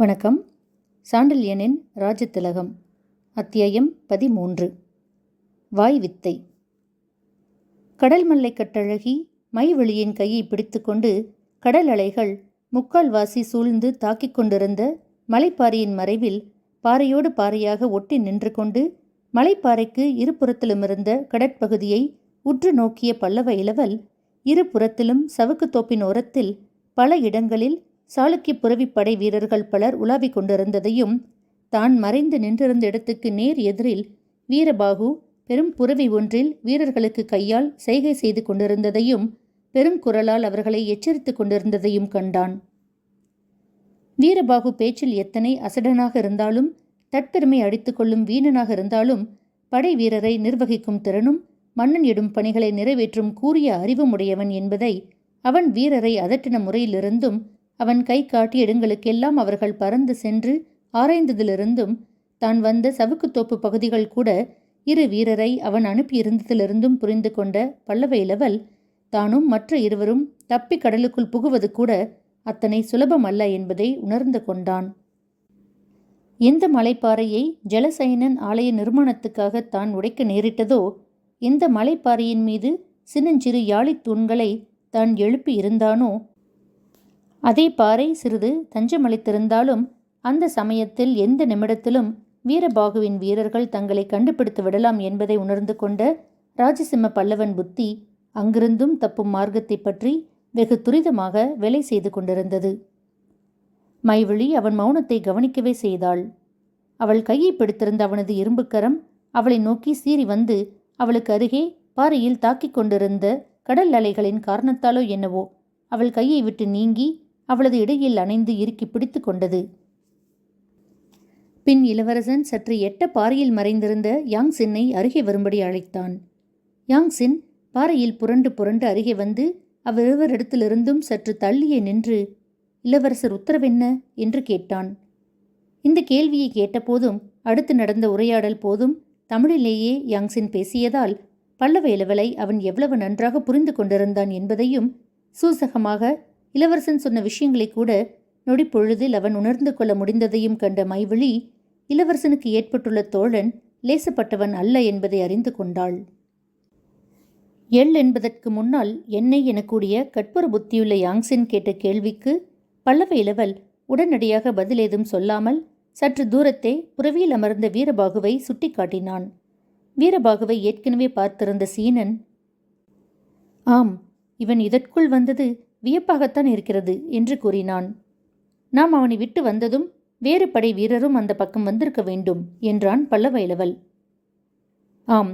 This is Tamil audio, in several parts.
வணக்கம். சாண்டில்யனின் ராஜதிலகம் அத்தியாயம் பதிமூன்று. வாய் வித்தை. கடல் மல்லை கட்டழகி மைவெளியின் கையை பிடித்துக்கொண்டு கடல் அலைகள் முக்கால்வாசி சூழ்ந்து தாக்கிக் கொண்டிருந்த மலைப்பாறையின் மறைவில் பாறையோடு பாறையாக ஒட்டி நின்று கொண்டு மலைப்பாறைக்கு இருபுறத்திலுமிருந்த கடற்பகுதியை உற்று நோக்கிய பல்லவ இளவல் இருபுறத்திலும் சவுக்கு தோப்பின் ஓரத்தில் பல இடங்களில் சாளுக்கிய புறவிப்படை வீரர்கள் பலர் உலாவிக் கொண்டிருந்ததையும் தான் மறைந்து நின்றிருந்த இடத்துக்கு நேர் எதிரில் வீரபாகு பெரும் புரவி ஒன்றில் வீரர்களுக்கு கையால் செய்கை செய்து கொண்டிருந்ததையும் பெரும் குரலால் அவர்களை எச்சரித்துக் கொண்டிருந்ததையும் கண்டான். வீரபாகு பேச்சில் எத்தனை அசடனாக இருந்தாலும் தற்பெருமை அடித்துக் கொள்ளும் வீணனாக இருந்தாலும் படை வீரரை நிர்வகிக்கும் திறனும் மன்னன் இடும் பணிகளை நிறைவேற்றும் கூறிய அறிவுமுடையவன் என்பதை அவன் வீரரை அதட்டின முறையிலிருந்தும் அவன் கை காட்டிய இடங்களுக்கெல்லாம் அவர்கள் பறந்து சென்று ஆராய்ந்ததிலிருந்தும் தான் வந்த சவுக்குத்தோப்பு பகுதிகள் கூட இரு வீரரை அவன் அனுப்பியிருந்ததிலிருந்தும் புரிந்து கொண்ட பல்லவ இளவல் தானும் மற்ற இருவரும் தப்பி கடலுக்குள் புகுவது கூட அத்தனை சுலபம் அல்ல என்பதை உணர்ந்து கொண்டான். எந்த மலைப்பாறையை ஜலசைனன் ஆலய நிர்மாணத்துக்காக தான் உடைக்க நேரிட்டதோ எந்த மலைப்பாறையின் மீது சின்னஞ்சிறு யாழித் தூண்களை தான் எழுப்பி இருந்தானோ அதே பாறை சிறிது தஞ்சமளித்திருந்தாலும் அந்த சமயத்தில் எந்த நிமிடத்திலும் வீரபாகுவின் வீரர்கள் தங்களை கண்டுபிடித்து விடலாம் என்பதை உணர்ந்து கொண்ட ராஜசிம்ம பல்லவன் புத்தி அங்கிருந்தும் தப்பும் மார்க்கத்தை பற்றி வெகு துரிதமாக வேலை செய்து கொண்டிருந்தது. மைவிழி அவன் மௌனத்தை கவனிக்கவே செய்தாள். அவள் கையை பிடித்திருந்த அவனது இரும்புக்கரம் அவளை நோக்கி சீறி வந்து அவளுக்கு அருகே பாறையில் தாக்கிக் கொண்டிருந்த கடல் அலைகளின் காரணத்தாலோ என்னவோ அவள் கையை விட்டு நீங்கி அவளது இடையில் அணைந்து இறுக்கி பிடித்து கொண்டது. பின் இளவரசன் சற்று எட்ட பாறையில் மறைந்திருந்த யாங் சின்னை அருகே வரும்படி அழைத்தான். யாங் சின் பாறையில் புரண்டு புரண்டு அருகே வந்து அவ்விருவரிடத்திலிருந்தும் சற்று தள்ளியே நின்று இளவரசர் உத்தரவென்ன என்று கேட்டான். இந்த கேள்வியை கேட்டபோதும் அடுத்து நடந்த உரையாடல் போதும் தமிழிலேயே யாங்சின் பேசியதால் பல்லவ இளவலை அவன் எவ்வளவு நன்றாக புரிந்து கொண்டிருந்தான் என்பதையும் சூசகமாக இளவரசன் சொன்ன விஷயங்களை கூட நொடிப்பொழுதில் அவன் உணர்ந்து கொள்ள முடிந்ததையும் கண்ட மைவிழி இளவரசனுக்கு ஏற்பட்டுள்ள தோழன் லேசப்பட்டவன் அல்ல என்பதை அறிந்து கொண்டாள். எள் என்பதற்கு முன்னால் என்னை எனக்கூடிய கட்புற புத்தியுள்ள யாங்சின் கேட்ட கேள்விக்கு பல்லவ இளவல் உடனடியாக பதில் ஏதும் சொல்லாமல் சற்று தூரத்தே புறவியில் அமர்ந்த வீரபாகுவை சுட்டிக்காட்டினான். வீரபாகுவை ஏற்கனவே பார்த்திருந்த சீனன் ஆம் இவன் இதற்குள் வந்தது வியப்பாகத்தான் இருக்கிறது என்று கூறினான். நாம் அவனை விட்டு வந்ததும் வேறு படை வீரரும் அந்த பக்கம் வந்திருக்க வேண்டும் என்றான் பல்லவ இளவல் ஆம்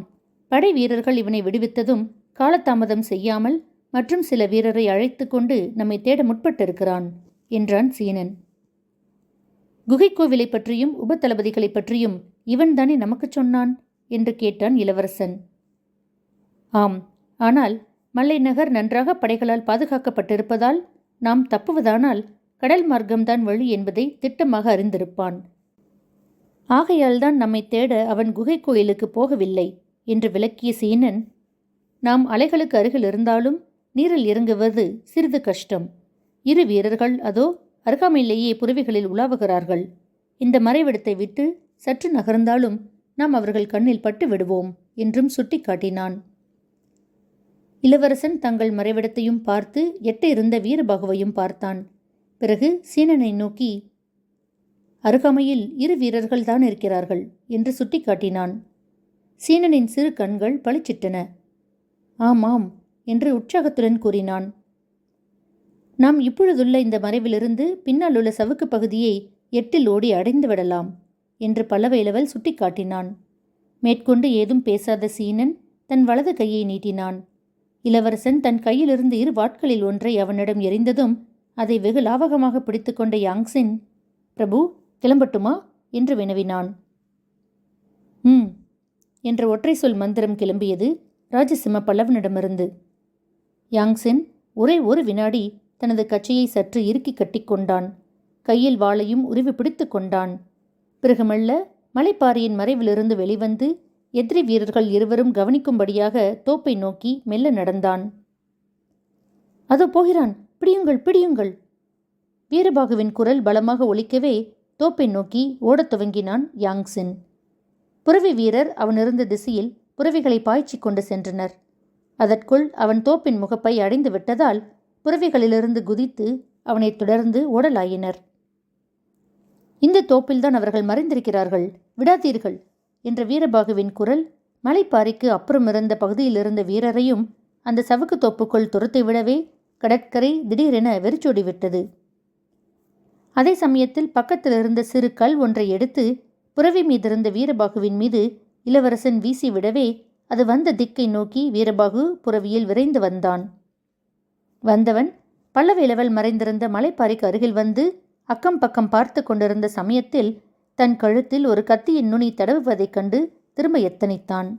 படை வீரர்கள் இவனை விடுவித்ததும் காலதாமதம் செய்யாமல் மற்றும் சில வீரரை அழைத்து கொண்டு நம்மை தேட முற்பட்டிருக்கிறான் என்றான் சீனன். குகைக்கோவிலை பற்றியும் உப தளபதிகளை பற்றியும் இவன்தானே நமக்குச் சொன்னான்? என்று கேட்டான் இளவரசன். ஆம் ஆனால் மல்லை நகர் நன்றாக படைகளால் பாதுகாக்கப்பட்டிருப்பதால் நாம் தப்புவதானால் கடல் மார்க்கம்தான் வழி என்பதை திட்டமாக அறிந்திருப்பான். ஆகையால்தான் நம்மை தேட அவன் குகை கோயிலுக்கு போகவில்லை என்று விளக்கிய சீனன் நாம் அலைகளுக்கு அருகில் இருந்தாலும் நீரில் இறங்குவது சிறிது கஷ்டம். இரு வீரர்கள் அதோ அருகாமையிலேயே புறவிகளில் உலாவுகிறார்கள். இந்த மறைவிடத்தை விட்டு சற்று நகர்ந்தாலும் நாம் அவர்கள் கண்ணில் பட்டு விடுவோம் என்றும் சுட்டிக்காட்டினான். இளவரசன் தங்கள் மறைவிடத்தையும் பார்த்து எட்ட இருந்த வீரபாகுவையும் பார்த்தான். பிறகு சீனனை நோக்கி அருகாமையில் இரு வீரர்கள் தான் இருக்கிறார்கள் என்று சுட்டிக்காட்டினான். சீனனின் சிறு கண்கள் பளிச்சிட்டன. ஆமாம் என்று உற்சாகத்துடன் கூறினான். நாம் இப்பொழுதுள்ள இந்த மறைவிலிருந்து பின்னால் உள்ள சவுக்கு பகுதியை எட்டில் ஓடி அடைந்து விடலாம் என்று பல்லவ இளவல் சுட்டிக்காட்டினான். மேற்கொண்டு ஏதும் பேசாத சீனன் தன் வலது கையை நீட்டினான். இளவரசன் தன் கையிலிருந்து இரு வாட்களில் ஒன்றை அவனிடம் எரிந்ததும் அதை வெகு லாவகமாக பிடித்துக்கொண்ட யாங்ஸின் பிரபு கிளம்பட்டுமா? என்று வினவினான். ம் என்ற ஒற்றை சொல் மந்திரம் கிளம்பியது ராஜசிம்ம பல்லவனிடமிருந்து. யாங்ஸின் ஒரே ஒரு வினாடி தனது கச்சையை சற்று இறுக்கி கட்டிக்கொண்டான் கையில் வாளையும் உருவி பிடித்து கொண்டான். பிறகு மெல்ல மலைப்பாறையின் மறைவிலிருந்து வெளிவந்து எதிரி வீரர்கள் இருவரும் கவனிக்கும்படியாக தோப்பை நோக்கி மெல்ல நடந்தான். அதோ போகிறான். பிடியுங்கள் பிடியுங்கள். வீரபாகுவின் குரல் பலமாக ஒலிக்கவே தோப்பை நோக்கி ஓடத் துவங்கினான் யாங்சின். புறவி வீரர் அவன் இருந்த திசையில் புறவிகளை பாய்ச்சிக் கொண்டு சென்றனர். அதற்குள் அவன் தோப்பின் முகப்பை அடைந்து விட்டதால் புறவிகளிலிருந்து குதித்து அவனைத் தொடர்ந்து ஓடலாயினர். இந்த தோப்பில்தான் அவர்கள் மறைந்திருக்கிறார்கள். விடாதீர்கள். என்ற வீரபாகுவின் குரல் மலைப்பாறைக்கு அப்புறம் இருந்த பகுதியில் இருந்த வீரரையும் அந்த சவுக்கு தொப்புக்குள் துரத்தை விடவே கடற்கரை திடீரென வெறிச்சோடி விட்டது. அதே சமயத்தில் பக்கத்தில் இருந்த சிறு கல் ஒன்றை எடுத்து புறவி மீதிருந்த வீரபாகுவின் மீது இளவரசன் வீசி விடவே அது வந்த திக்கை நோக்கி வீரபாகு புறவியில் விரைந்து வந்தான். வந்தவன் பல்லவேலவல் மறைந்திருந்த மலைப்பாறைக்கு அருகில் வந்து அக்கம் பக்கம் பார்த்து கொண்டிருந்த சமயத்தில் தன் கழுத்தில் ஒரு கத்தியின் நுனி தடவுவதைக் கண்டு திரும்ப எத்தனைத்தான்?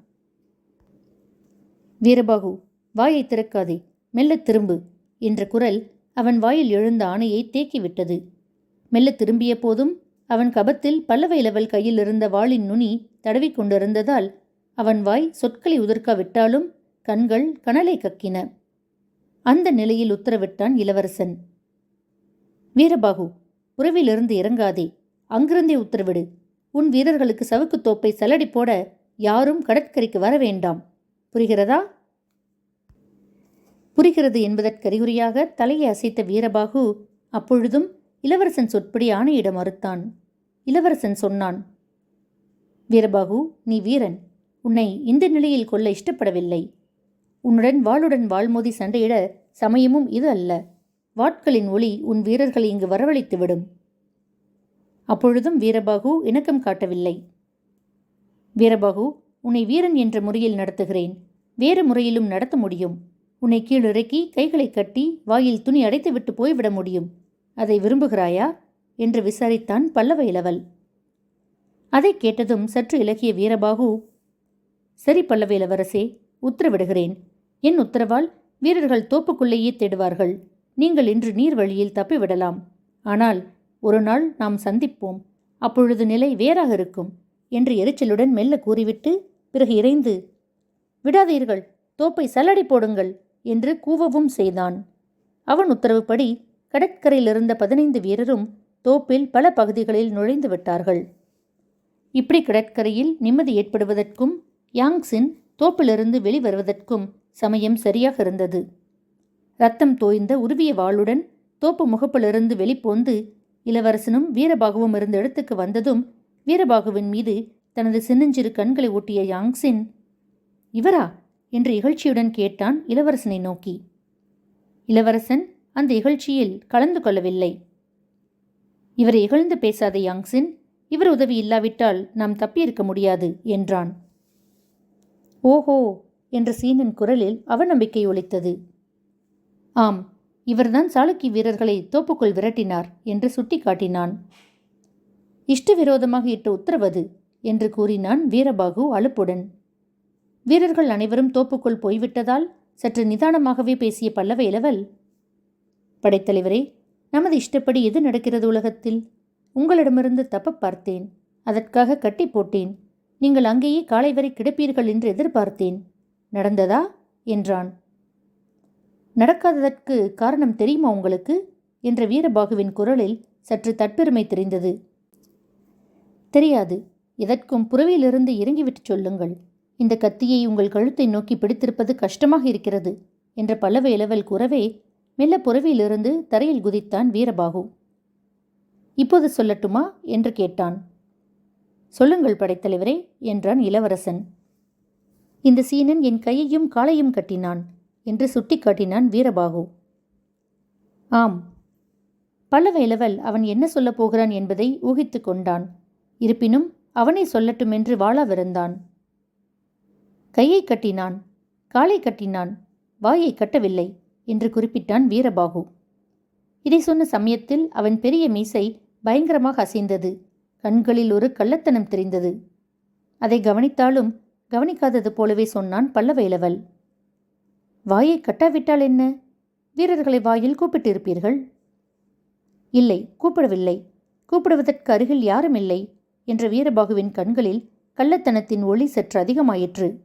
வீரபாகு வாயை திறக்காதே மெல்ல திரும்பு என்ற குரல் அவன் வாயில் எழுந்த ஆணையை தேக்கிவிட்டது. மெல்ல திரும்பிய போதும் அவன் கபத்தில் பல்லவ இளவல் கையில் இருந்த வாளின் நுனி தடவிக் கொண்டிருந்ததால் அவன் வாய் சொற்களை உதிர்க்காவிட்டாலும் கண்கள் கனலை கக்கின. அந்த நிலையில் உத்தரவிட்டான் இளவரசன். வீரபாகு உறவிலிருந்து இறங்காதே அங்கிருந்தே உத்தரவிடு. உன் வீரர்களுக்கு சவுக்கு தோப்பை சலடி போட யாரும் கடற்கரைக்கு வர வேண்டாம். புரிகிறதா? புரிகிறது என்பதற்கறிகுறியாக தலையை அசைத்த வீரபாகு அப்பொழுதும் இளவரசன் சொற்படி ஆணையிட மறுத்தான். இளவரசன் சொன்னான் வீரபாகு நீ வீரன். உன்னை இந்த நிலையில் கொல்ல இஷ்டப்படவில்லை. உன்னுடன் வாளுடன் வாழ்மோதி சண்டையிட சமயமும் இது அல்ல. வாட்களின் ஒளி உன் வீரர்களை இங்கு வரவழைத்துவிடும். அப்பொழுதும் வீரபாகு இணக்கம் காட்டவில்லை. வீரபாகு உன்னை வீரன் என்ற முறையில் நடத்துகிறேன். வேறு முறையிலும் நடத்த முடியும். உன்னை கீழிறக்கி கைகளை கட்டி வாயில் துணி அடைத்துவிட்டு போய்விட முடியும். அதை விரும்புகிறாயா? என்று விசாரித்தான் பல்லவ இளவல். அதை கேட்டதும் சற்று இலகிய வீரபாகு சரி பல்லவ இளவரசே உத்தரவிடுகிறேன். என் உத்தரவால் வீரர்கள் தோப்புக்குள்ளேயே தேடுவார்கள். நீங்கள் இன்று நீர்வழியில் தப்பிவிடலாம். ஆனால் ஒரு நாள் நாம் சந்திப்போம். அப்பொழுது நிலை வேறாக இருக்கும் என்று எரிச்சலுடன் மெல்ல கூறிவிட்டு பிறகு இறைந்து விடாதீர்கள் தோப்பை சல்லடை போடுங்கள் என்று கூவவும் செய்தான். அவன் உத்தரவுப்படி கடற்கரையில் இருந்த பதினைந்து வீரரும் தோப்பில் பல பகுதிகளில் நுழைந்து விட்டார்கள். இப்படி கடற்கரையில் நிம்மதி ஏற்படுவதற்கும் யாங்ஸின் தோப்பிலிருந்து வெளிவருவதற்கும் சமயம் சரியாக இருந்தது. ரத்தம் தோய்ந்த உருவிய வாளுடன் தோப்பு முகப்பிலிருந்து வெளிப்போந்து இளவரசனும் வீரபாகுவும் இருந்த இடத்துக்கு வந்ததும் வீரபாகுவின் மீது தனது சின்னஞ்சிறு கண்களை ஒட்டிய யாங்ஸின் இவரா? என்று இகழ்ச்சியுடன் கேட்டான் இளவரசனை நோக்கி. இளவரசன் அந்த இகழ்ச்சியில் கலந்து கொள்ளவில்லை. இவரை இகழ்ந்து பேசாத யாங்ஸின் இவர் உதவி இல்லாவிட்டால் நாம் தப்பியிருக்க முடியாது என்றான். ஓஹோ! என்ற சீனன் குரலில் அவநம்பிக்கை ஒலித்தது. ஆம் இவர்தான் சாளுக்கிய வீரர்களை தோப்புக்குள் விரட்டினார் என்று சுட்டிக்காட்டினான். இஷ்டவிரோதமாக இட்ட உத்தரவது என்று கூறினான் வீரபாகு அலுப்புடன். வீரர்கள் அனைவரும் தோப்புக்குள் போய்விட்டதால் சற்று நிதானமாகவே பேசிய பல்லவ இளவல் படைத்தலைவரே நமது இஷ்டப்படி எது நடக்கிறது உலகத்தில்? உங்களிடமிருந்து தப்ப பார்த்தேன் அதற்காக கட்டி போட்டேன். நீங்கள் அங்கேயே காலை வரை கிடப்பீர்கள் என்று எதிர்பார்த்தேன். நடந்ததா? என்றான். நடக்காததற்கு காரணம் தெரியுமா உங்களுக்கு? என்ற வீரபாகுவின் குரலில் சற்று தட்பெருமை தெரிந்தது. தெரியாது. எதற்கும் புறவியிலிருந்து இறங்கிவிட்டு சொல்லுங்கள். இந்த கத்தியை உங்கள் கழுத்தை நோக்கி பிடித்திருப்பது கஷ்டமாக இருக்கிறது என்ற பல்லவ இளவல் கூறவே மெல்ல புறவியிலிருந்து தரையில் குதித்தான் வீரபாகு. இப்போது சொல்லட்டுமா? என்று கேட்டான். சொல்லுங்கள் படைத்தலைவரே என்றான் இளவரசன். இந்த சீனன் என் கையையும் காலையும் கட்டினான். என்று சுட்டிக்காட்டினான் வீரபாகு. ஆம். பல்லவ இளவல் அவன் என்ன சொல்லப் போகிறான் என்பதை ஊகித்து கொண்டான். இருப்பினும் அவனை சொல்லட்டும் என்று வாழாவிருந்தான் கையை கட்டினான் காலை கட்டினான் வாயை கட்டவில்லை என்று குறிப்பிட்டான் வீரபாகு. இதை சொன்ன சமயத்தில் அவன் பெரிய மீசை பயங்கரமாக அசைந்தது. கண்களில் ஒரு கள்ளத்தனம் தெரிந்தது. அதை கவனித்தாலும் கவனிக்காதது போலவே சொன்னான் பல்லவ இளவல். வாயை கட்டாவிட்டால் என்ன? வீரர்களை வாயில் கூப்பிட்டிருப்பீர்கள். இல்லை கூப்பிடவில்லை. கூப்பிடுவதற்கு அருகில் யாரும் இல்லை என்ற வீரபாகுவின் கண்களில் கள்ளத்தனத்தின் ஒளி சற்று அதிகமாயிற்று.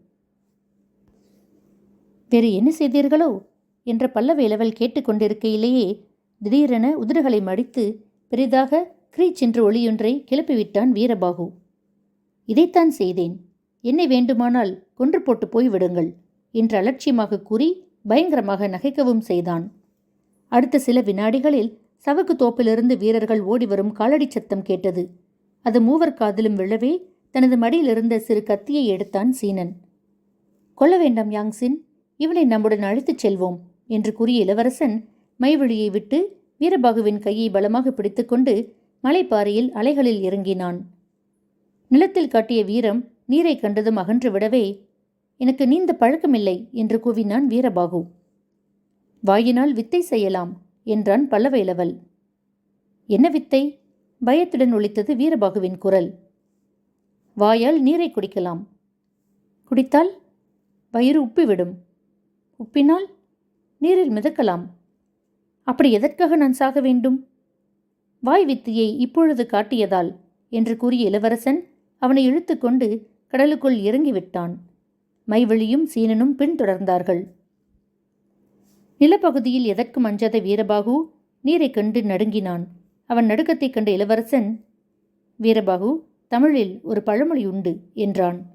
வேறு என்ன செய்தீர்களோ? என்ற பல்லவ இளவல் கேட்டுக்கொண்டிருக்கையிலேயே திடீரென உதிர்களை மடித்து பெரிதாக கிரீச் என்று ஒளியொன்றை கிளப்பிவிட்டான் வீரபாகு. இதைத்தான் செய்தேன். என்னை வேண்டுமானால் கொன்று போட்டு போய்விடுங்கள். என்று அலட்சியமாக கூறி பயங்கரமாக நகைக்கவும் செய்தான். அடுத்த சில வினாடிகளில் சவுக்கு தோப்பிலிருந்து வீரர்கள் ஓடிவரும் காலடி சத்தம் கேட்டது. அது மூவர் காதிலும் விழவே தனது மடியிலிருந்த சிறு கத்தியை எடுத்தான் சீனன். கொல்ல வேண்டாம் யாங்சின். இவளை நம்முடன் அழைத்துச் செல்வோம் என்று கூறிய இளவரசன் மைவழியை விட்டு வீரபாகுவின் கையை பலமாக பிடித்துக்கொண்டு மலைப்பாறையில் அலைகளில் இறங்கினான். நிலத்தில் காட்டிய வீரம் நீரை கண்டதும் அகன்று விடவே எனக்கு நீந்த பழக்கமில்லை என்று கூவினான் வீரபாகு. வாயினால் வித்தை செய்யலாம் என்றான் பல்லவேலவல் என்ன வித்தை? பயத்துடன் ஒழித்தது வீரபாகுவின் குரல். வாயால் நீரை குடிக்கலாம். குடித்தால் வயிறு உப்பிவிடும். உப்பினால் நீரில் மிதக்கலாம். அப்படி எதற்காக நான் சாக வேண்டும்? வாய் வித்தியை இப்பொழுது காட்டியதால் என்று கூறிய இளவரசன் அவனை இழுத்துக்கொண்டு கடலுக்குள் இறங்கிவிட்டான். மைவழியும் சீனனும் பின்தொடர்ந்தார்கள் நிலப்பகுதியில் எதற்கும் அஞ்சாத வீரபாகு? நீரைக் கண்டு நடுங்கினான். அவன் நடுக்கத்தைக் கண்ட இளவரசன் வீரபாகு தமிழில் ஒரு பழமொழி உண்டு என்றான்.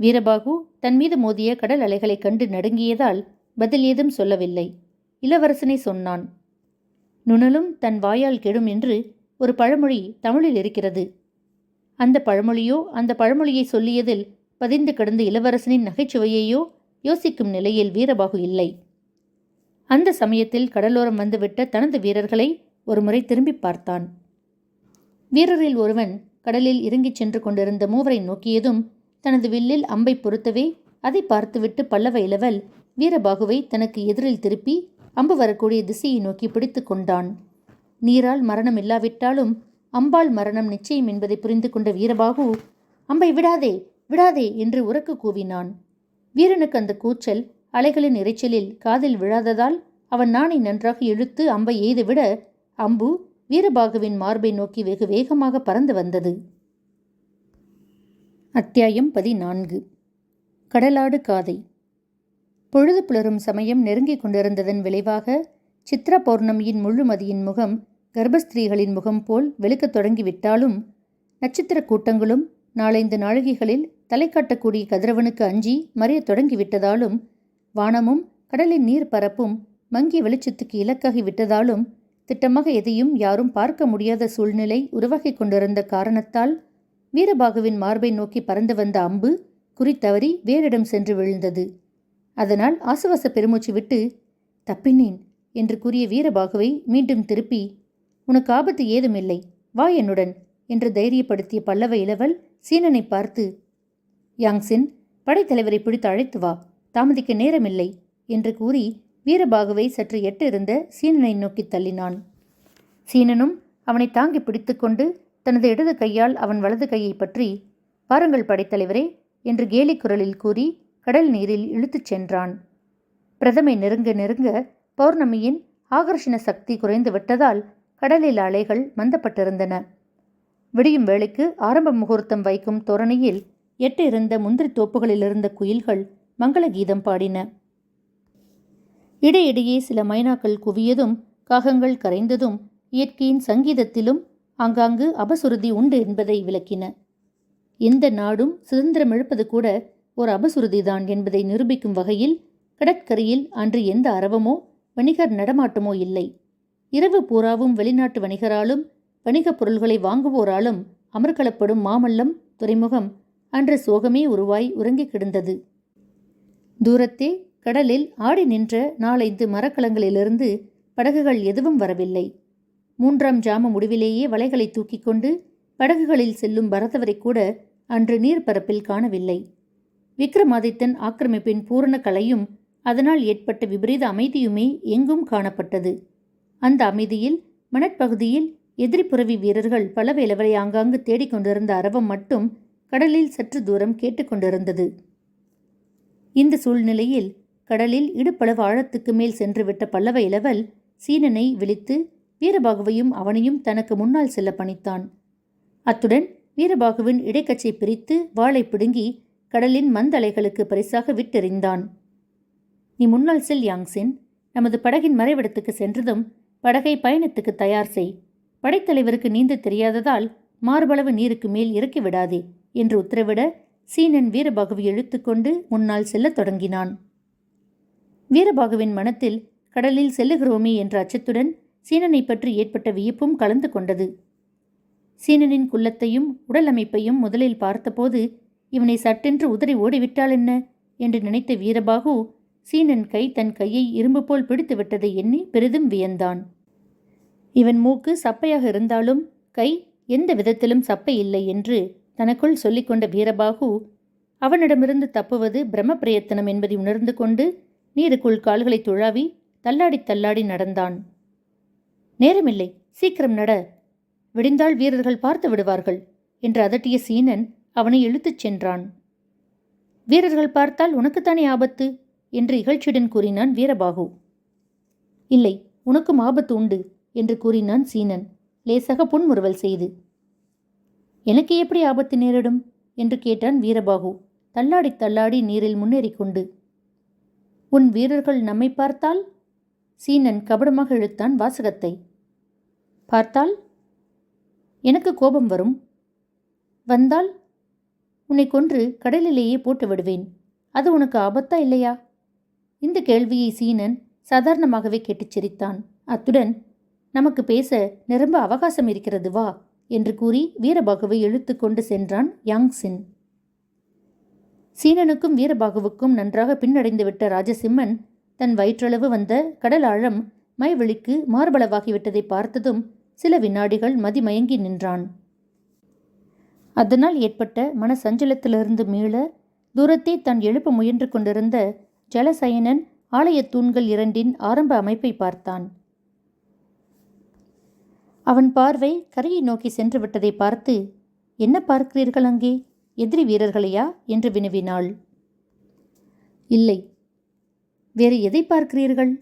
வீரபாகு தன் மீது மோதிய கடல் அலைகளைக் கண்டு நடுங்கியதால் பதில் ஏதும் சொல்லவில்லை. இளவரசனை சொன்னான் நுணலும் தன் வாயால் கெடும் என்று ஒரு பழமொழி தமிழில் இருக்கிறது. அந்த பழமொழியோ அந்த பழமொழியை சொல்லியதில் பதிந்து கிடந்த இளவரசனின் நகைச்சுவையையோ யோசிக்கும் நிலையில் வீரபாகு இல்லை. அந்த சமயத்தில் கடலோரம் வந்துவிட்ட தனது வீரர்களை ஒருமுறை திரும்பி பார்த்தான். வீரரில் ஒருவன் கடலில் இறங்கிச் சென்று கொண்டிருந்த மூவரை நோக்கியதும் தனது வில்லில் அம்பை பொறுத்தவே அதை பார்த்துவிட்டு பல்லவ இளவல் வீரபாகுவை தனக்கு எதிரில் திருப்பி அம்பு வரக்கூடிய திசையை நோக்கி பிடித்து கொண்டான். நீரால் மரணம் இல்லாவிட்டாலும் அம்பாள் மரணம் நிச்சயம் என்பதை புரிந்து கொண்ட வீரபாகு அம்பை விடாதே விடாதே என்று உரக்கு கூவினான். வீரனுக்கு அந்த கூச்சல் அலைகளின் இறைச்சலில் காதில் விழாததால் அவன் நாணை நன்றாக இழுத்து அம்பை எய்துவிட அம்பு வீரபாகுவின் மார்பை நோக்கி வெகு வேகமாக பறந்து வந்தது. அத்தியாயம் பதினான்கு. கடலாடு காதை. பொழுது புலரும் சமயம் நெருங்கிக் கொண்டிருந்ததன் விளைவாக சித்ரா பௌர்ணமியின் முழுமதியின் முகம் கர்ப்பஸ்திரீகளின் முகம் போல் வெளுக்கத் தொடங்கிவிட்டாலும் நட்சத்திர கூட்டங்களும் நாளைந்து நாழிகைகளில் தலை காட்டக்கூடிய கதிரவனுக்கு அஞ்சி மறையத் தொடங்கிவிட்டதாலும் வானமும் கடலின் நீர் பரப்பும் மங்கிய வெளிச்சத்துக்கு இலக்காகி விட்டதாலும் திட்டமாக எதையும் யாரும் பார்க்க முடியாத சூழ்நிலை உருவாகி கொண்டிருந்த காரணத்தால் வீரபாகுவின் மார்பை நோக்கி பறந்து வந்த அம்பு குறித்தவறி வேறிடம் சென்று விழுந்தது. அதனால் ஆசுவாச பெருமூச்சு விட்டு தப்பினேன் என்று கூறிய வீரபாகுவை மீண்டும் திருப்பி உனக்கு ஆபத்து ஏதுமில்லை வா என்னுடன் என்று தைரியப்படுத்திய பல்லவ இளவல் சீனனை பார்த்து யாங்சின் படைத்தலைவரை பிடித்து அழைத்து வா தாமதிக்க நேரமில்லை என்று கூறி வீரபாகுவை சற்று எட்டு இருந்த சீனனை நோக்கி தள்ளினான். சீனனும் அவனை தாங்கி பிடித்துக்கொண்டு தனது இடது கையால் அவன் வலது கையை பற்றி பாருங்கள் படைத்தலைவரே என்று கேலி குரலில் கூறி கடல் நீரில் இழுத்துச் சென்றான். பிரதமை நெருங்க நெருங்க பௌர்ணமியின் ஆகர்ஷண சக்தி குறைந்து விட்டதால் கடலில் அலைகள் மந்தப்பட்டிருந்தன. விடியும் வேளைக்கு ஆரம்ப முகூர்த்தம் வைக்கும் தோரணையில் எட்டு இருந்த முந்திரி தோப்புகளில் இருந்த குயில்கள் மங்கள கீதம் பாடின. இடையிடையே சில மைனாக்கள் குவியதும் காகங்கள் கரைந்ததும் இயற்கையின் சங்கீதத்திலும் ஆங்காங்கு அபசுருதி உண்டு என்பதை விளக்கின. எந்த நாடும் சுதந்திரம் இழப்பது கூட ஒரு அபசுருதிதான் என்பதை நிரூபிக்கும் வகையில் கடற்கரையில் அன்று எந்த அரவமோ வணிகர் நடமாட்டமோ இல்லை. இரவு பூராவும் வெளிநாட்டு வணிகராலும் வணிகப் பொருள்களை வாங்குவோராலும் அமர்களப்படும் மாமல்லம் துறைமுகம் அன்று சோகமே உருவாய் உறங்கிக் கிடந்தது. தூரத்தே கடலில் ஆடி நின்ற நாலைந்து மரக்கலங்களிலிருந்து படகுகள் எதுவும் வரவில்லை. மூன்றாம் ஜாம முடிவிலேயே வலைகளை தூக்கிக் கொண்டு படகுகளில் செல்லும் பரதவரை கூட அன்று நீர்ப்பரப்பில் காணவில்லை. விக்ரமாதித்தன் ஆக்கிரமிப்பின் பூரண கலையும் அதனால் ஏற்பட்ட விபரீத அமைதியுமே எங்கும் காணப்பட்டது. அந்த அமைதியில் மணற்பகுதியில் எதிரிப்புறவி வீரர்கள் பல வேலவரை ஆங்காங்கு தேடிக்கொண்டிருந்த அரவம் மட்டும் கடலில் சற்று தூரம் கேட்டுக்கொண்டிருந்தது. இந்த சூழ்நிலையில் கடலில் இடுப்பளவு ஆழத்துக்கு மேல் சென்றுவிட்ட பல்லவ இளவல் சீனனை விழித்து வீரபாகுவையும் அவனையும் தனக்கு முன்னால் செல்ல பணித்தான். அத்துடன் வீரபாகுவின் இடைக்கச்சை பிரித்து வாளை பிடுங்கி கடலின் மந்தலைகளுக்கு பரிசாக விட்டெறிந்தான். நீ முன்னால் செல் யாங்சின். நமது படகின் மறைவிடத்துக்கு சென்றதும் படகை பயணத்துக்கு தயார் செய். படைத்தலைவருக்கு நீந்த தெரியாததால் மார்பளவு நீருக்கு மேல் இறக்கி விடாதே என்று உத்தரவிட சீனன் வீரபாகுவை இழுத்துக்கொண்டு முன்னால் செல்லத் தொடங்கினான். வீரபாகுவின் மனத்தில் கடலில் செல்லுகிறோமே என்ற அச்சத்துடன் சீனனை பற்றி ஏற்பட்ட வியப்பும் கலந்து கொண்டது. சீனனின் குள்ளத்தையும் உடல் அமைப்பையும் முதலில் பார்த்தபோது இவனை சட்டென்று உதறி ஓடிவிட்டால் என்ன என்று நினைத்த வீரபாகு சீனன் கை தன் கையை இரும்பு போல் பிடித்து விட்டதை எண்ணி பெரிதும் வியந்தான். இவன் மூக்கு சப்பையாக இருந்தாலும் கை எந்த விதத்திலும் சப்பை இல்லை என்று தனக்குள் சொல்லிக்கொண்ட வீரபாகு அவனிடமிருந்து தப்புவது பிரம்ம பிரயத்தனம் என்பதை உணர்ந்து கொண்டு நீருக்குள் கால்களை துழாவி தள்ளாடி தள்ளாடி நடந்தான். நேரமில்லை சீக்கிரம் நட. விடிந்தால் வீரர்கள் பார்த்து விடுவார்கள் என்று அதட்டிய சீனன் அவனை இழுத்துச் சென்றான். வீரர்கள் பார்த்தால் உனக்குத்தானே ஆபத்து? என்று இகழ்ச்சியுடன் கூறினான் வீரபாகு. இல்லை உனக்கும் ஆபத்து உண்டு என்று கூறினான் சீனன் லேசாக புன்முறுவல் செய்து. எனக்கு எப்படி ஆபத்து நேரிடும்? என்று கேட்டான் வீரபாகு. தள்ளாடி தள்ளாடி நீரில் முன்னேறிக் கொண்டு. உன் வீரர்கள் நம்மை பார்த்தால்? சீனன் கபடமாக இழுத்தான் வாசகத்தை. பார்த்தால்? எனக்கு கோபம் வரும். வந்தால்? உன்னை கொன்று கடலிலேயே போட்டு விடுவேன். அது உனக்கு ஆபத்தா இல்லையா? இந்த கேள்வியை சீனன் சாதாரணமாகவே கேட்டுச் சிரித்தான். அத்துடன் நமக்கு பேச நிரம்ப அவகாசம் இருக்கிறது வா. என்று கூறி வீரபாகுவை இழுத்து கொண்டு சென்றான் யாங் சின். சீனனுக்கும் வீரபாகுவுக்கும் நன்றாக பின்னடைந்துவிட்ட ராஜசிம்மன் தன் வயிற்றளவு வந்த கடல் ஆழம் மைவெளிக்கு மார்பளவாகிவிட்டதை பார்த்ததும் சில வினாடிகள் மதிமயங்கி நின்றான். அதனால் ஏற்பட்ட மன சஞ்சலத்திலிருந்து மீள தூரத்தை தான் எழுப்ப முயன்று கொண்டிருந்த ஜலசயனன் ஆலய தூண்கள் இரண்டின் ஆரம்ப அமைப்பை பார்த்தான். அவன் பார்வை கரையை நோக்கி சென்று விட்டதை பார்த்து என்ன பார்க்கிறீர்கள் அங்கே? எதிரி வீரர்களையா? என்று வினவினாள். இல்லை. வேறு எதை பார்க்கிறீர்கள்?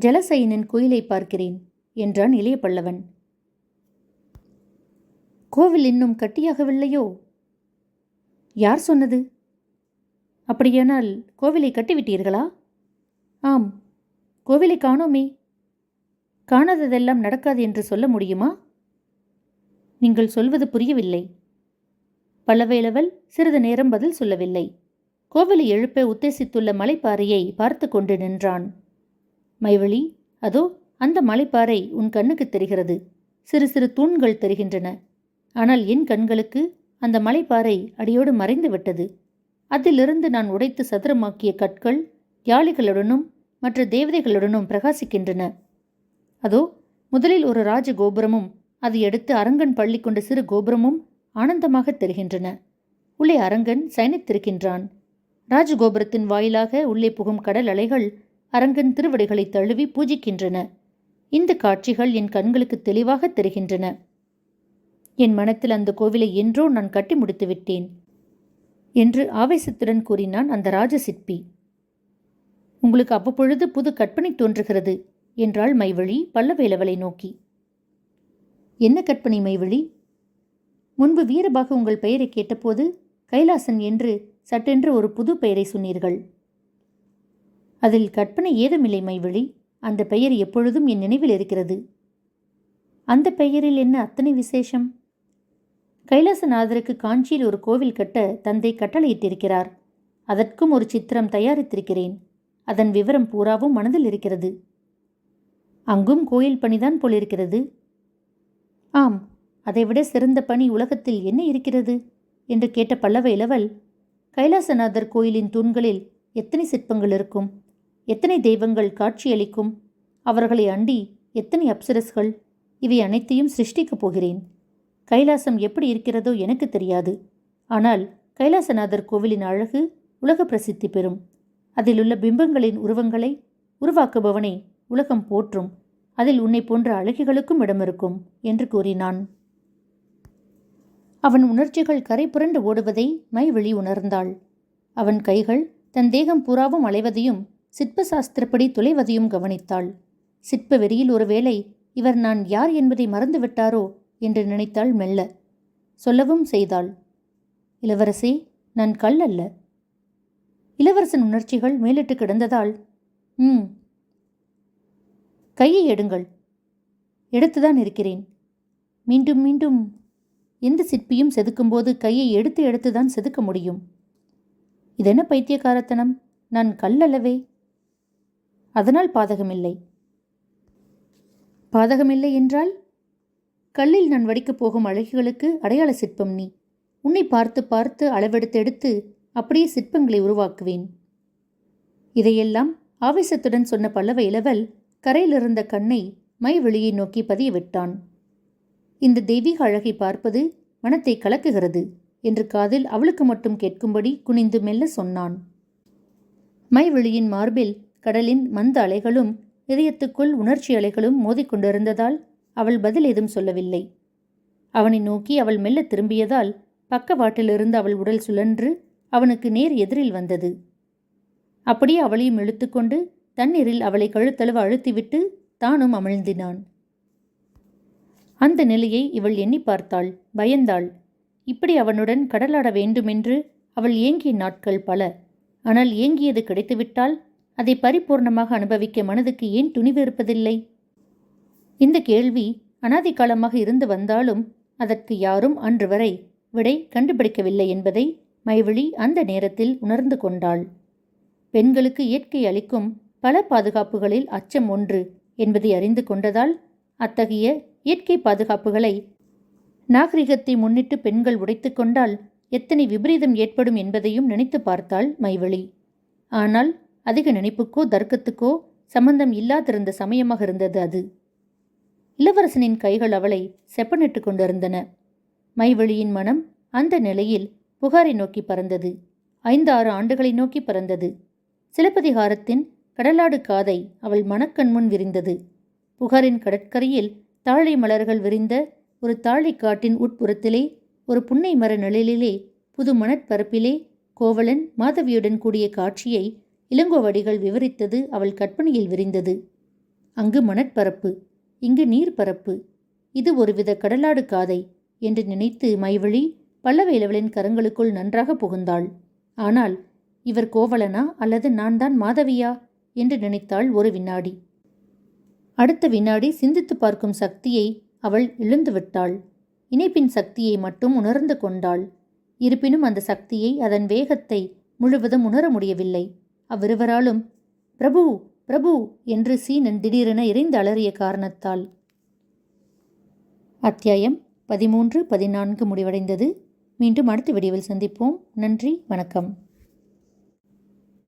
ஜலசயனின் கோயிலை பார்க்கிறேன் என்றான் இளைய பல்லவன் கோவில் இன்னும் கட்டியாகவில்லையோ? யார் சொன்னது? அப்படியானால் கோவிலை கட்டிவிட்டீர்களா? ஆம் கோவிலை காணோமே. காணாததெல்லாம் நடக்காது என்று சொல்ல முடியுமா? நீங்கள் சொல்வது புரியவில்லை. பல்லவேலவல் சிறிது நேரம் பதில் சொல்லவில்லை. கோவிலை எழுப்ப உத்தேசித்துள்ள மலைப்பாறையை பார்த்து கொண்டு நின்றான். மைவழி அதோ அந்த மலைப்பாறை உன் கண்ணுக்கு தெரிகிறது. சிறு சிறு தூண்கள் தெரிகின்றன. ஆனால் என் கண்களுக்கு அந்த மலைப்பாறை அடியோடு மறைந்து விட்டது. அதிலிருந்து நான் உடைத்து சதுரமாக்கிய கற்கள் யாளிகளுடனும் மற்ற தேவதைகளுடனும் பிரகாசிக்கின்றன. அதோ முதலில் ஒரு ராஜ கோபுரமும் அதை அடுத்து அரங்கன் பள்ளி கொண்ட சிறு கோபுரமும் ஆனந்தமாக தெரிகின்றன உள்ளே அரங்கன் சயனித்திருக்கின்றான். ராஜகோபுரத்தின் வாயிலாக உள்ளே புகும் கடல் அலைகள் அரங்கன் திருவடிகளை தழுவி பூஜிக்கின்றன. இந்த காட்சிகள் என் கண்களுக்கு தெளிவாக தெரிகின்றன. என் மனத்தில் அந்த கோவிலை என்றோ நான் கட்டி முடித்து விட்டேன் என்று ஆவேசத்துடன் கூறினான் அந்த ராஜசிற்பி. உங்களுக்கு அவ்வப்பொழுது புது கற்பனை தோன்றுகிறது. என்றாள் மைவழி பல்லவேலவளை நோக்கி. என்ன கற்பனை மைவழி? முன்பு வீரபாக உங்கள் பெயரை கேட்டபோது கைலாசன் என்று சட்டென்று ஒரு புது பெயரை சொன்னீர்கள். அதில் கற்பனை ஏதுமில்லை மைவழி. அந்த பெயர் எப்பொழுதும் என் நினைவில் இருக்கிறது. அந்த பெயரில் என்ன அத்தனை விசேஷம்? கைலாசநாதருக்கு காஞ்சியில் ஒரு கோவில் கட்ட தந்தை கட்டளையிட்டிருக்கிறார். அதற்கும் ஒரு சித்திரம் தயாரித்திருக்கிறேன். அதன் விவரம் பூராவும் மனதில் இருக்கிறது. அங்கும் கோயில் பணிதான் போலிருக்கிறது. ஆம் அதைவிட சிறந்த பணி உலகத்தில் என்ன இருக்கிறது? என்று கேட்ட பல்லவ இளவல் கைலாசநாதர் கோயிலின் தூண்களில் எத்தனை சிற்பங்கள் இருக்கும்? எத்தனை தெய்வங்கள் காட்சியளிக்கும்? அவர்களை அண்டி எத்தனை அப்சரஸ்கள்? இவை அனைத்தையும் சிருஷ்டிக்கப் போகிறேன். கைலாசம் எப்படி இருக்கிறதோ எனக்கு தெரியாது. ஆனால் கைலாசநாதர் கோவிலின் அழகு உலக பிரசித்தி பெறும். அதிலுள்ள பிம்பங்களின் உருவங்களை உருவாக்குபவனை உலகம் போற்றும். அதில் உன்னை போன்ற அழகிகளுக்கும் இடமிருக்கும் என்று கூறினான். அவன் உணர்ச்சிகள் கரை புரண்டு ஓடுவதை மைவெளி உணர்ந்தாள். அவன் கைகள் தன் தேகம் பூராவும் அலைவதையும் சிற்ப சாஸ்திரப்படி துளைவதையும் கவனித்தாள். சிற்ப வெறியில் ஒருவேளை இவர் நான் யார் என்பதை மறந்துவிட்டாரோ என்று நினைத்தாள் மெல்ல. சொல்லவும் செய்தாள். இளவரசே நான் கல் அல்ல இளவரசன் உணர்ச்சிகள் மேலிட்டு கிடந்ததால் ம் கையை எடுங்கள். எடுத்துதான் இருக்கிறேன். மீண்டும் மீண்டும் எந்த சிற்பியும் செதுக்கும்போது கையை எடுத்து எடுத்துதான் செதுக்க முடியும். இதென்ன பைத்தியக்காரத்தனம்? நான் கல்லல்லவே அதனால் பாதகமில்லை. பாதகமில்லை என்றால்? கல்லில் நான் வடிக்கப் போகும் அழகிகளுக்கு அடையாள சிற்பம் நீ. உன்னை பார்த்து பார்த்து அளவெடுத்து எடுத்து அப்படியே சிற்பங்களை உருவாக்குவேன். இதையெல்லாம் ஆவேசத்துடன் சொன்ன பல்லவ இளவல் கரையிலிருந்த கண்ணை மைவெளியை நோக்கி பதிய விட்டான் இந்த தெய்வீக அழகை பார்ப்பது மனத்தை கலக்குகிறது என்று காதில் அவளுக்கு மட்டும் கேட்கும்படி குனிந்து மெல்ல சொன்னான். மைவெளியின் மார்பில் கடலின் மந்த அலைகளும் இதயத்துக்குள் உணர்ச்சி அலைகளும் மோதிக்கொண்டிருந்ததால் அவள் பதில் ஏதும் சொல்லவில்லை. அவனை நோக்கி அவள் மெல்ல திரும்பியதால் பக்கவாட்டிலிருந்து அவள் உடல் சுழன்று அவனுக்கு நேர் எதிரில் வந்தது. அப்படியே அவளையும் இழுத்துக்கொண்டு தண்ணீரில் அவளை கழுத்தளவு அழுத்திவிட்டு தானும் அமிழ்ந்தினான். அந்த நிலையை இவள் எண்ணி பார்த்தாள். பயந்தாள். இப்படி அவனுடன் கடலாட வேண்டுமென்று அவள் ஏங்கிய நாட்கள் பல. ஆனால் ஏங்கியது கிடைத்துவிட்டால் அதை பரிபூர்ணமாக அனுபவிக்க மனதுக்கு ஏன் துணிவு இருப்பதில்லை? இந்த கேள்வி அனாதி காலமாக இருந்து வந்தாலும் அதற்கு யாரும் அன்று வரை விடை கண்டுபிடிக்கவில்லை என்பதை மைவிழி அந்த நேரத்தில் உணர்ந்து கொண்டாள். பெண்களுக்கு இயற்கை அளிக்கும் பல பாதுகாப்புகளில் அச்சம் ஒன்று என்பதை அறிந்து கொண்டதால் அத்தகைய இயற்கை பாதுகாப்புகளை நாகரிகத்தை முன்னிட்டு பெண்கள் உடைத்து கொண்டால் எத்தனை விபரீதம் ஏற்படும் என்பதையும் நினைத்து பார்த்தாள் மைவழி. ஆனால் அதிக நினைப்புக்கோ தர்க்கத்துக்கோ சம்பந்தம் இல்லாதிருந்த சமயமாக இருந்தது அது. இளவரசனின் கைகள் அவளை செப்பனிட்டு கொண்டிருந்தன. மைவழியின் மனம் அந்த நிலையில் புகாரை நோக்கி பறந்தது. ஐந்து ஆறு ஆண்டுகளை நோக்கி பறந்தது. சிலப்பதிகாரத்தின் கடலாடு காதை அவள் மனக்கண் முன் விரிந்தது. புகாரின் கடற்கரையில் தாழை மலர்கள் விரிந்த ஒரு தாழைக்காட்டின் உட்புறத்திலே ஒரு புன்னை மர நிழலிலே புது மணற்பரப்பிலே கோவலன் மாதவியுடன் கூடிய காட்சியை இளங்கோவடிகள் விவரித்தது அவள் கற்பனையில் விரிந்தது. அங்கு மணற்பரப்பு இங்கு நீர்பரப்பு இது ஒருவித கடலாடு காதை என்று நினைத்து மைவழி பல்லவேலவளின் கரங்களுக்குள் நன்றாக புகுந்தாள். ஆனால் இவர் கோவலனா அல்லது நான் தான் மாதவியா? என்று நினைத்தாள் ஒரு வினாடி. அடுத்த வினாடி சிந்தித்து பார்க்கும் சக்தியை அவள் இழந்துவிட்டாள் இணைப்பின் சக்தியை மட்டும் உணர்ந்து கொண்டாள். இருப்பினும் அந்த சக்தியை அதன் வேகத்தை முழுவதும் உணர முடியவில்லை. அவ்விருவராலும் பிரபு பிரபு என்று சீனன் திடீரென இறைந்து அலறிய காரணத்தால். அத்தியாயம் பதிமூன்று பதினான்கு முடிவடைந்தது. மீண்டும் அடுத்த வீடியோவில் சந்திப்போம். நன்றி வணக்கம்.